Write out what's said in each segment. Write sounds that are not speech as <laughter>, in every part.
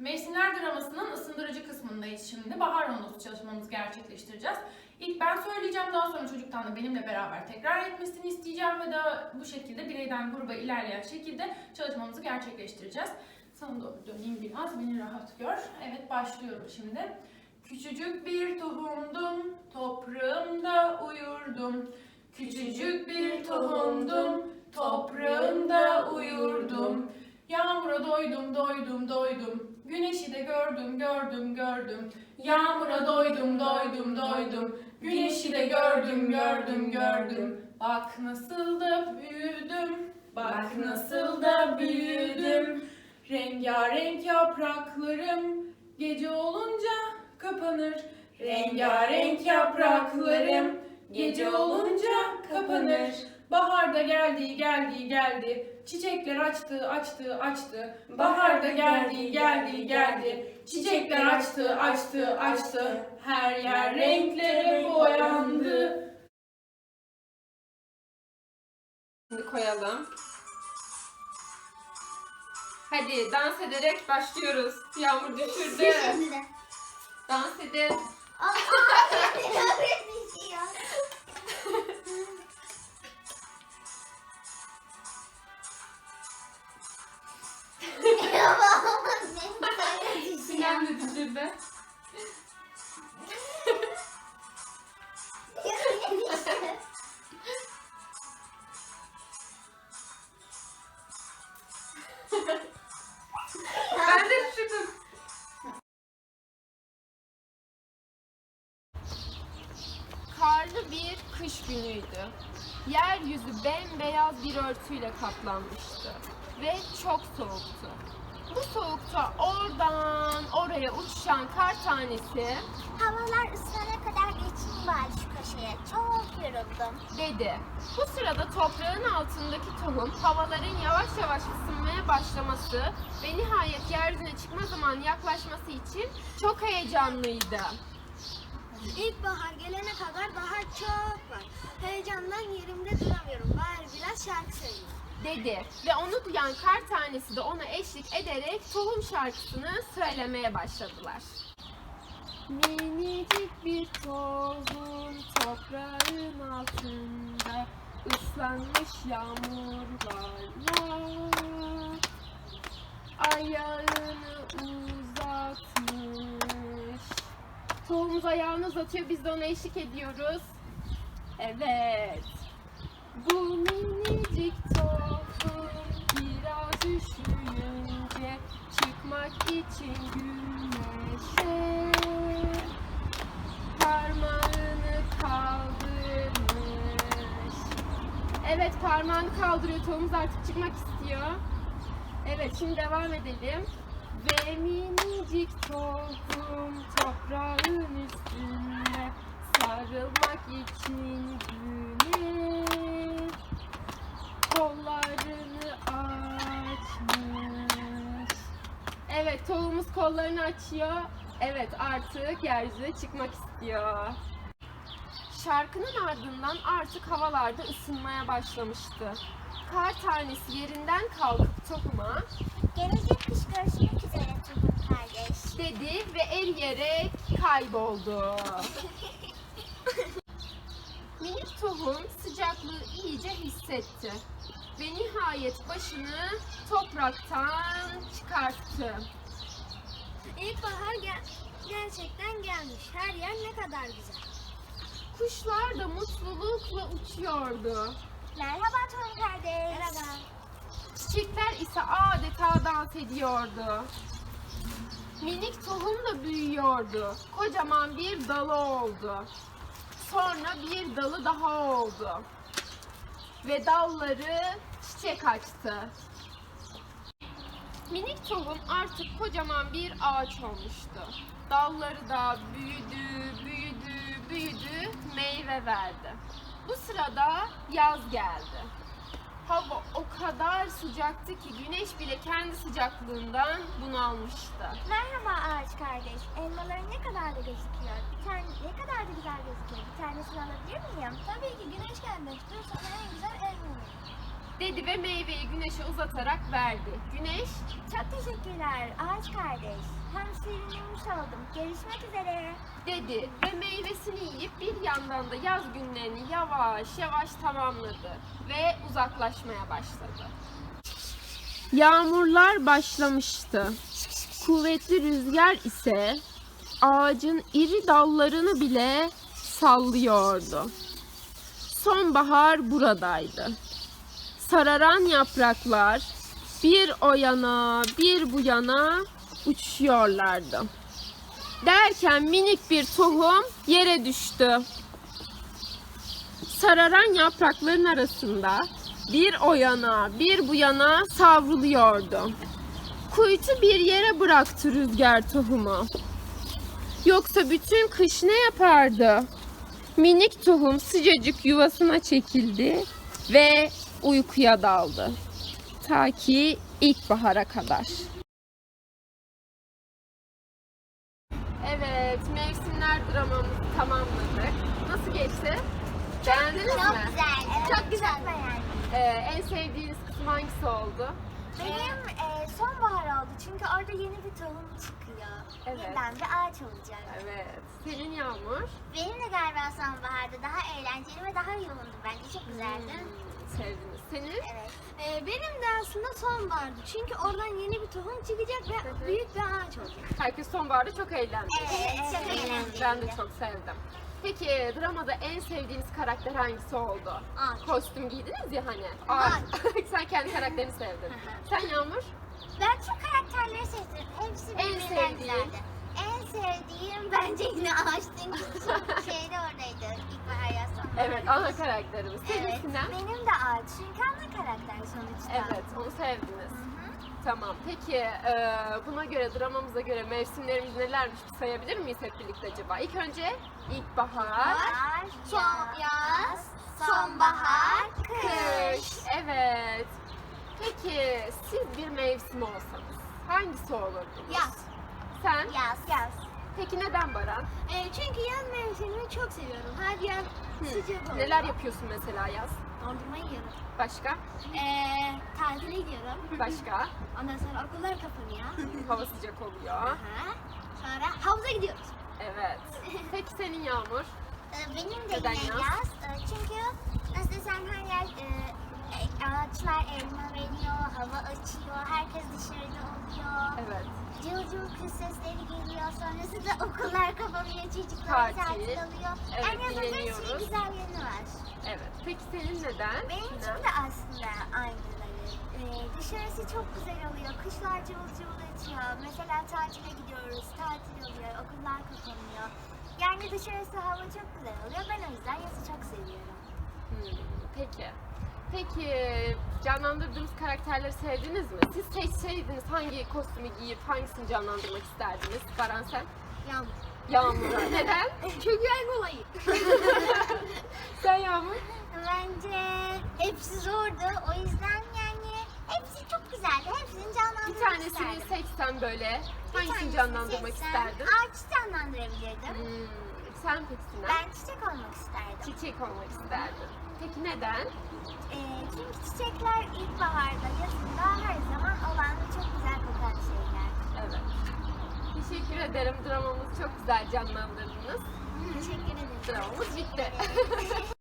Mevsimler dramasının ısındırıcı kısmındayız şimdi. Bahar ronosu çalışmamızı gerçekleştireceğiz. İlk ben söyleyeceğim, daha sonra çocuktan da benimle beraber tekrar etmesini isteyeceğim ve daha bu şekilde bireyden gruba ilerleyen şekilde çalışmamızı gerçekleştireceğiz. Sana doğru döneyim biraz, beni rahat gör. Evet, başlıyorum şimdi. Küçücük bir tohumdum, toprağımda uyurdum. Küçücük bir tohumdum, toprağımda uyurdum. Yağmura doydum, doydum, doydum. Güneşi de gördüm, gördüm, gördüm. Yağmura doydum, doydum, doydum. Güneşi de gördüm, gördüm, gördüm. Bak nasıl da büyüdüm, bak nasıl da büyüdüm. Rengarenk yapraklarım gece olunca kapanır. Rengarenk yapraklarım gece olunca kapanır. Baharda geldi, geldi, geldi. Çiçekler açtı, açtı, açtı. Baharda geldi, geldi, geldi. Çiçekler açtı, açtı, açtı. Her yer renklere boyandı. Şimdi koyalım. Hadi dans ederek başlıyoruz. Yağmur düşürdü. Dans edin. Aa, <laughs> Ben de düşürdüm. Karlı bir kış günüydü. Yeryüzü bembeyaz bir örtüyle kaplanmıştı ve çok soğuktu. Bu soğukta oradan oraya uçuşan kar tanesi Havalar ısınana kadar geçeyim bari şu köşeye. Çok yoruldum. dedi. Bu sırada toprağın altındaki tohum havaların yavaş yavaş ısınmaya başlaması ve nihayet yeryüzüne çıkma zamanı yaklaşması için çok heyecanlıydı. İlkbahar gelene kadar bahar çok var. Heyecandan yerimde duramıyorum. Bari biraz şarkı söyleyeyim. dedi ve onu duyan kar tanesi de ona eşlik ederek tohum şarkısını söylemeye başladılar. Minicik bir tohum toprağın altında ıslanmış yağmurlarla ayağını uzatmış. Tohumumuz ayağını uzatıyor biz de ona eşlik ediyoruz. Evet. Bu minicik tohum biraz üşüyünce çıkmak için güneşe parmağını kaldırmış. Evet parmağını kaldırıyor tohumumuz artık çıkmak istiyor. Evet şimdi devam edelim. Ve minicik tohum toprağın üstünde sarılmak için güneş kollarını açmış. Evet tohumumuz kollarını açıyor. Evet artık yeryüzüne çıkmak istiyor. Şarkının ardından artık havalarda ısınmaya başlamıştı. Kar tanesi yerinden kalkıp tohuma Gelecek kış görüşmek üzere Turgun kardeş. dedi ve eriyerek kayboldu. <laughs> Minik tohum sıcaklığı iyice hissetti ve nihayet başını topraktan çıkarttı. İlkbahar gel gerçekten gelmiş. Her yer ne kadar güzel. Kuşlar da mutlulukla uçuyordu. Merhaba Turgun kardeş. Merhaba. Çiçekler ise adeta dans ediyordu. Minik tohum da büyüyordu. Kocaman bir dalı oldu. Sonra bir dalı daha oldu. Ve dalları çiçek açtı. Minik tohum artık kocaman bir ağaç olmuştu. Dalları da büyüdü, büyüdü, büyüdü, meyve verdi. Bu sırada yaz geldi. Hava o kadar sıcaktı ki güneş bile kendi sıcaklığından bunalmıştı. Merhaba ağaç kardeş. Elmaların ne kadar da gözüküyor. Bir tane ne kadar da güzel gözüküyor. Bir tanesini alabilir miyim? Tabii ki güneş kardeş. Dur sana en güzel elma vereyim. Dedi ve meyveyi güneşe uzatarak verdi. Güneş Çok teşekkürler ağaç kardeş. Hem serinlemiş oldum. Görüşmek üzere. dedi ve meyvesini yiyip bir yandan da yaz günlerini yavaş yavaş tamamladı ve uzaklaşmaya başladı. Yağmurlar başlamıştı. Kuvvetli rüzgar ise ağacın iri dallarını bile sallıyordu. Sonbahar buradaydı. Sararan yapraklar bir o yana bir bu yana uçuşuyorlardı. Derken minik bir tohum yere düştü. Sararan yaprakların arasında bir o yana bir bu yana savruluyordu. Kuytu bir yere bıraktı rüzgar tohumu. Yoksa bütün kış ne yapardı? Minik tohum sıcacık yuvasına çekildi ve uykuya daldı. Ta ki ilkbahara kadar. Evet, mevsimler dramamızı tamamladık. Nasıl geçti? Beğendiniz mi? güzel. Çok güzel. beğendim. Ee, en sevdiğiniz kısım hangisi oldu? Benim e, sonbahar oldu çünkü orada yeni bir tohum çıkıyor. Evet. Yeniden bir ağaç olacak. Evet. Senin Yağmur? Benim de galiba sonbaharda daha eğlenceli ve daha yoğundu bence. Çok güzeldi. Hmm, sevdiniz. Senin? Evet. Ee, benim de aslında sonbahardı. Çünkü oradan yeni bir tohum çıkacak ve büyük bir ağaç olacak. Herkes sonbaharda çok eğlendi. Evet, çok eğlenceli. Ben de çok sevdim. Peki dramada en sevdiğiniz karakter hangisi oldu? Ağaç. Kostüm giydiniz ya hani. Ağaç. <laughs> Sen kendi karakterini sevdin. Sen Yağmur? Ben çok karakterleri seçtim. Hepsi En birbirinden güzeldi. Sevdiğim bence yine ağaçtın şeyde oradaydı. İlkbahar yaz sonbahar. Evet, ana karakterimiz. Senin Evet. Sinem? Benim de ağaç. Çünkü ana karakter sonuçta. Evet, onu sevdiniz. Hı hı. Tamam. Peki e, buna göre, dramamıza göre mevsimlerimiz nelermiş bir sayabilir miyiz hep birlikte acaba? İlk önce ilkbahar, Bahar, son, yaz, sonbahar, kış. kış. Evet. Peki siz bir mevsim olsanız hangisi olurdunuz? Yaz. Sen? Yaz. Yaz. Peki neden Baran? Ee, çünkü yaz mevsimini çok seviyorum. Her yer sıcak oluyor. Neler yapıyorsun mesela yaz? Dondurma yiyorum. Başka? Ee, tatile gidiyorum. Başka? Ondan sonra okullar kapanıyor. Hava sıcak oluyor. Aha. Sonra havuza gidiyoruz. Evet. <laughs> Peki senin Yağmur? Ee, Benim de Neden yine yaz? yaz. Çünkü nasıl desem her yer e, e, ağaçlar elma veriyor, hava açıyor, herkes dışarıda oluyor. Evet. Cıvıl cıvıl kız sesleri geliyor. Sonrasında okullar kapanıyor, çocuklar Tatil. tatil alıyor. Evet, yani yazın bir sürü güzel yanı var. Evet. Peki senin neden? Benim için Sinem? de aslında aynıları. Ee, dışarısı çok güzel oluyor. Kışlar cıvıl cıvıl açıyor. Mesela tatile gidiyoruz. Tatil oluyor. Okullar kapanıyor. Yani dışarısı hava çok güzel oluyor. Ben o yüzden yazı çok seviyorum. Hmm, peki. Peki canlandırdığımız karakterleri sevdiniz mi? Siz seçseydiniz hangi kostümü giyip hangisini canlandırmak isterdiniz? Baran sen? Yağmur. Yağmur'a. Neden? <laughs> Çünkü en kolayı. <laughs> sen Yağmur? Bence hepsi zordu. O yüzden yani hepsi çok güzeldi. Hepsini Bir canlandırmak tanesini isterdim. seçsen böyle Bir hangisini tanesini canlandırmak seçsem isterdin? Ağaç canlandırabilirdim. Hmm, sen peki Sinem? Ben çiçek olmak isterdim. Çiçek olmak isterdin. Peki neden? Ee, çünkü çiçekler ilkbaharda, yazında her zaman olan ve çok güzel kokan şeyler. Evet. Teşekkür ederim. Dramamızı çok güzel canlandırdınız. Teşekkür ederim. Dramamız bitti. <laughs>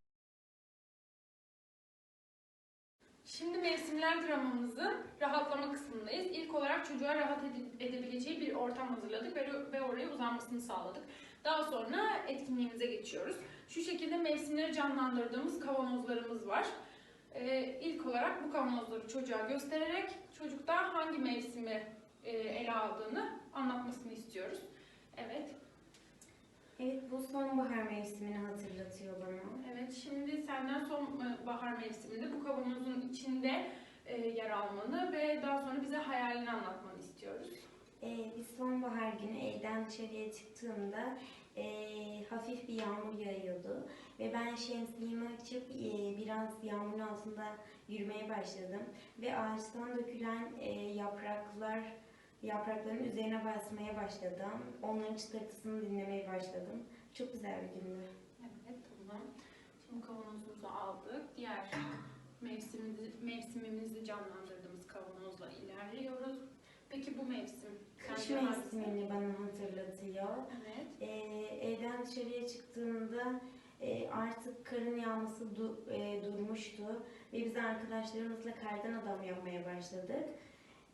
Şimdi mevsimler dramamızın rahatlama kısmındayız. İlk olarak çocuğa rahat ede- edebileceği bir ortam hazırladık ve, ve oraya uzanmasını sağladık. Daha sonra etkinliğimize geçiyoruz. Şu şekilde mevsimleri canlandırdığımız kavanozlarımız var. Ee, ilk olarak bu kavanozları çocuğa göstererek çocukta hangi mevsimi e, ele aldığını anlatmasını istiyoruz. Evet. Evet bu sonbahar mevsimini hatırlatıyor bana. Evet, şimdi senden son e, bahar mevsiminde bu kavanozun içinde e, yer almanı ve daha sonra bize hayalini anlatmanı istiyoruz. Ee, biz sonbahar günü evden dışarıya çıktığımda ee, hafif bir yağmur yağıyordu. Ve ben şemsiyemi açıp ee, biraz yağmurun altında yürümeye başladım. Ve ağaçtan dökülen ee, yapraklar yaprakların üzerine basmaya başladım. Onların çıtırtısını dinlemeye başladım. Çok güzel bir gündü. Evet, tamam. Şimdi kavanozumuzu aldık. Diğer mevsimimizi mevsimimizi canlandırdığımız kavanozla ilerliyoruz. Peki bu mevsim? Kış sence hangisi? mevsimini bana hatırlatıyor. Evet. Ee, evden dışarıya çıktığımda e, artık karın yağması du- e, durmuştu ve biz arkadaşlarımızla kardan adam yapmaya başladık.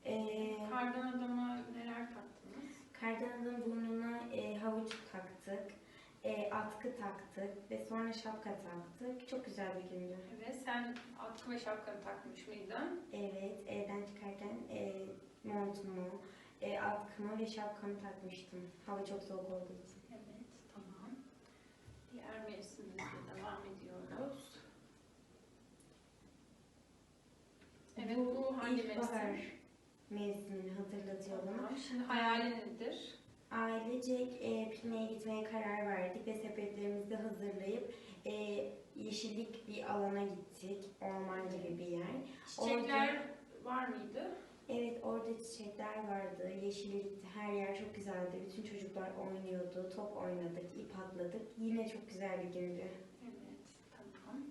Ee, Kardan adama neler taktınız? kardan adam burnuna e, havuç taktık, e, atkı taktık ve sonra şapka taktık. Çok güzel bir gündü. Evet, sen atkı ve şapkanı takmış mıydın? Evet, evden çıkarken e, montumu, e, atkımı ve şapkamı takmıştım. Hava çok soğuk olduğu için. Evet, tamam. Diğer mevsimimizle devam ediyoruz. Evet, bu, hangi ilkbahar mevsim? mevsimini hatırlatıyor bana. Tamam, şimdi hayali nedir? Ailecek e, pikniğe gitmeye karar verdik ve sepetlerimizi hazırlayıp e, yeşillik bir alana gittik. Orman gibi bir yer. Çiçekler var mıydı? Evet orada çiçekler vardı, yeşillikti, her yer çok güzeldi. Bütün çocuklar oynuyordu, top oynadık, ip atladık. Yine çok güzel bir gündü. Evet, tamam.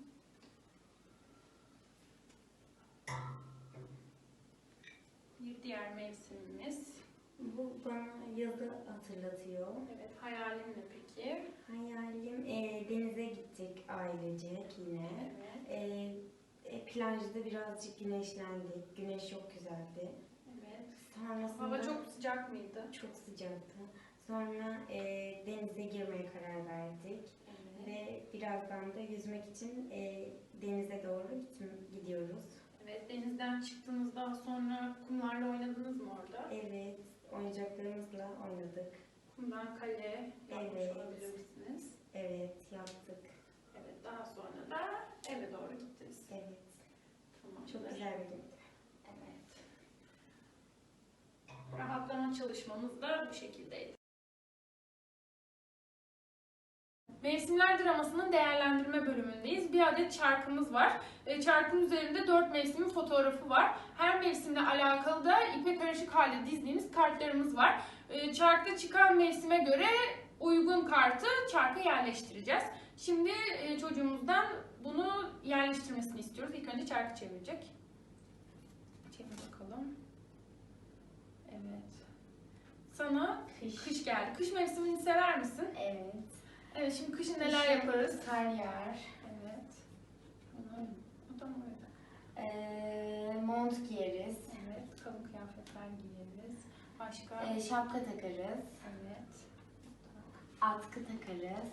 Bir diğer mevsimimiz. Bu bana yazı hatırlatıyor. Evet, hayalin ne peki? Hayalim e, denize gittik ailecek yine. Evet, E, e, plajda birazcık güneşlendik. Güneş çok güzeldi. evet. Sonrasında Hava çok sıcak mıydı? çok sıcaktı. Sonra e, denize girmeye karar verdik. Evet. Ve birazdan da yüzmek için e, denize doğru gidiyoruz. Evet, denizden çıktığınızdan sonra kumlarla oynadınız mı orada? Evet, oyuncaklarımızla oynadık. Kumdan kale yapmış Evet. olabilir misiniz? Evet, yaptık. Evet, daha sonra da eve doğru gittiniz. Evet, Tamamdır. çok güzel bir gündü. Evet. Rahatlama çalışmamız da bu şekildeydi. Mevsimler dramasının değerlendirme bölümündeyiz. Bir adet çarkımız var. E, Çarkın üzerinde dört mevsimin fotoğrafı var. Her mevsimle alakalı da ipe karışık halde dizdiğimiz kartlarımız var. E, Çarkta çıkan mevsime göre uygun kartı çarka yerleştireceğiz. Şimdi e, çocuğumuzdan bunu yerleştirmesini istiyoruz. İlk önce çarkı çevirecek. Çevir bakalım. Evet. Sana Kış. kış geldi. Kış mevsimini sever misin? Evet. Evet, şimdi kışın neler Kışın yaparız? Kar yağar. Evet. O da mı öyle? Ee, mont giyeriz. Evet, kalın kıyafetler giyeriz. Başka? Ee, şapka takarız. Evet. Atkı takarız.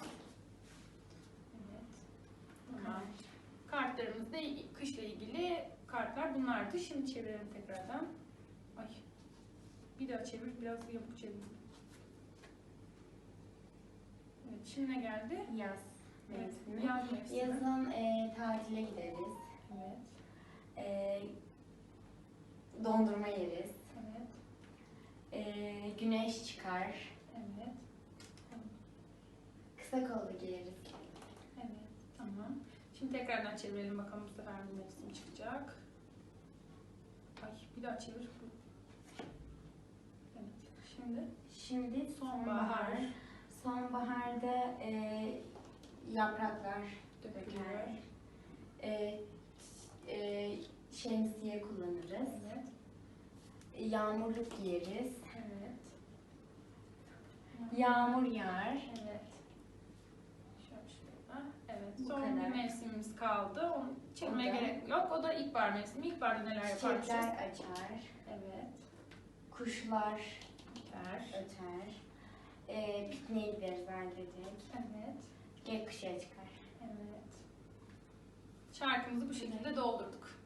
Tamam. Kartlarımızda kışla ilgili kartlar bunlardı. Şimdi çevirelim tekrardan. Ay. Bir daha çevir. Biraz yapıp çevir. Evet. Şimdi ne geldi? Yaz Evet. mevsimi. Yaz mevsimi. Yazın e, tatile gideriz. Evet. E, dondurma yeriz. Evet. E, güneş çıkar. Evet. Kısa kollu giyeriz. Tekrardan çevirelim bakalım bu sefer bu mevsim çıkacak. Ay bir daha çevir. Evet. Şimdi Şimdi sonbahar sonbahar. Sonbaharda e, yapraklar döker. E, e, şemsiye kullanırız. Evet. Yağmurluk giyeriz. Evet. Yağmur yağar. Evet. Şöyle şurada. Evet. Bu Son kadar. bir mevsimimiz kaldı. Onu çevirmeye O da- gerek yok. O da ilkbahar mevsimi. İlkbaharda neler yaparmışız? Çiçekler açar. Evet. Kuşlar Ver. öter. E, pikniğe gideriz ailecek. Evet. Gökkuşağı çıkar. Evet. Şarkımızı bu şekilde doldurduk.